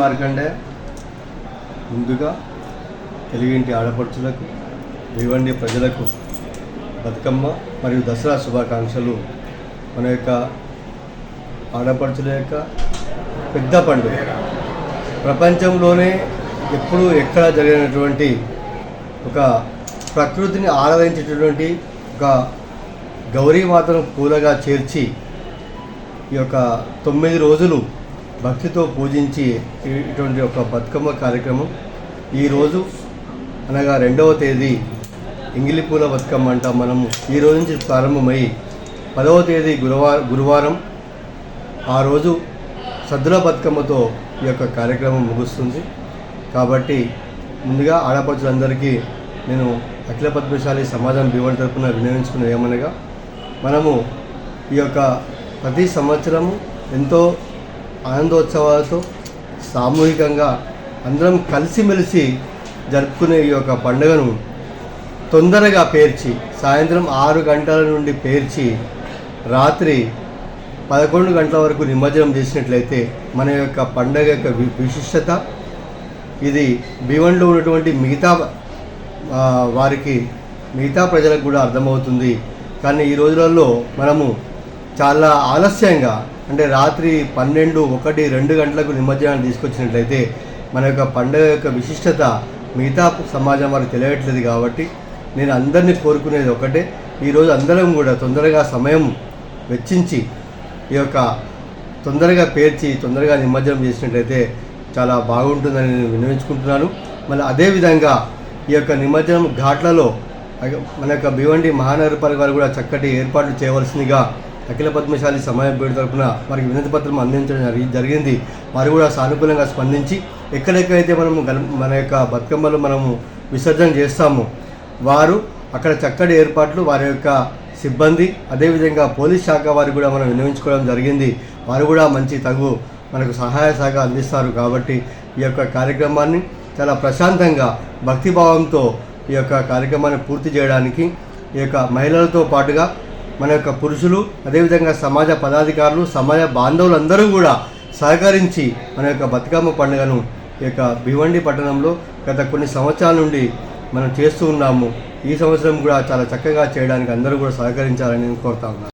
మార్కండే ముందుగా తెలుగింటి ఆడపడుచులకు భివండి ప్రజలకు బతుకమ్మ మరియు దసరా శుభాకాంక్షలు. మన యొక్క ఆడపడుచుల యొక్క పెద్ద పండుగ. ప్రపంచంలోనే ఎప్పుడూ ఎక్కడ జరిగినటువంటి ఒక ప్రకృతిని ఆరాధించేటటువంటి ఒక గౌరీమాతను పూలగా చేర్చి ఈ యొక్క తొమ్మిది రోజులు భక్తితో పూజించి ఇటువంటి ఒక బతుకమ్మ కార్యక్రమం. ఈరోజు అనగా రెండవ తేదీ ఇంగిలి పూల బతుకమ్మ అంటాం మనము ఈ రోజు నుంచి ప్రారంభమై పదవ తేదీ గురువారం గురువారం ఆ రోజు సద్దుల బతుకమ్మతో ఈ యొక్క కార్యక్రమం ముగుస్తుంది. కాబట్టి ముందుగా ఆడపడుచులందరికీ నేను అఖిల పద్మశాలి సమాజం భీవన్ తరపున వినియోగించుకున్న ఏమనగా మనము ఈ యొక్క ప్రతి సంవత్సరము ఎంతో ఆనందోత్సవాలతో సామూహికంగా అందరం కలిసిమెలిసి జరుపుకునే ఈ యొక్క పండుగను తొందరగా పేర్చి సాయంత్రం ఆరు గంటల నుండి పేర్చి రాత్రి పదకొండు గంటల వరకు నిమజ్జనం చేసినట్లయితే మన యొక్క పండగ యొక్క విశిష్టత ఇది భీవన్లో ఉన్నటువంటి మిగతా వారికి మిగతా ప్రజలకు కూడా అర్థమవుతుంది. కానీ ఈ రోజులలో మనము చాలా ఆలస్యంగా అంటే రాత్రి పన్నెండు ఒకటి రెండు గంటలకు నిమజ్జనాన్ని తీసుకొచ్చినట్లయితే మన యొక్క పండుగ యొక్క విశిష్టత మిగతా సమాజం వారికి తెలియట్లేదు కాబట్టి నేను అందరినీ కోరుకునేది ఒకటే. ఈరోజు అందరం కూడా తొందరగా సమయం వెచ్చించి ఈ యొక్క తొందరగా పేర్చి తొందరగా నిమజ్జనం చేసినట్లయితే చాలా బాగుంటుందని నేను వినియోగించుకుంటున్నాను మళ్ళీ అదేవిధంగా ఈ యొక్క నిమజ్జనం ఘాట్లలో మన యొక్క భివండి మహానగరపాలక వారు కూడా చక్కటి ఏర్పాట్లు చేయవలసిందిగా అఖిల పద్మశాలి సమాజం తరపున వారికి వినతి పత్రం అందించడం జరిగింది. వారు కూడా సానుకూలంగా స్పందించి ఎక్కడెక్కడైతే మనము మన యొక్క బతుకమ్మలు మనము విసర్జన చేస్తామో వారు అక్కడ చక్కటి ఏర్పాట్లు వారి యొక్క సిబ్బంది అదేవిధంగా పోలీస్ శాఖ వారు కూడా మనం వినియోగించుకోవడం జరిగింది. వారు కూడా మంచి తగు మనకు సహాయ శాఖ అందిస్తారు కాబట్టి ఈ యొక్క కార్యక్రమాన్ని చాలా ప్రశాంతంగా భక్తిభావంతో ఈ యొక్క కార్యక్రమాన్ని పూర్తి చేయడానికి ఈ యొక్క మహిళలతో పాటుగా మన యొక్క పురుషులు అదేవిధంగా సమాజ పదాధికారులు సమాజ బాంధవులందరూ కూడా సహకరించి మన యొక్క బతుకమ్మ పండుగను ఈ యొక్క భివండి పట్టణంలో గత కొన్ని సంవత్సరాల నుండి మనం చేస్తూ ఉన్నాము. ఈ సంవత్సరం కూడా చాలా చక్కగా చేయడానికి అందరూ కూడా సహకరించాలని నేను కోరుతా ఉన్నాను.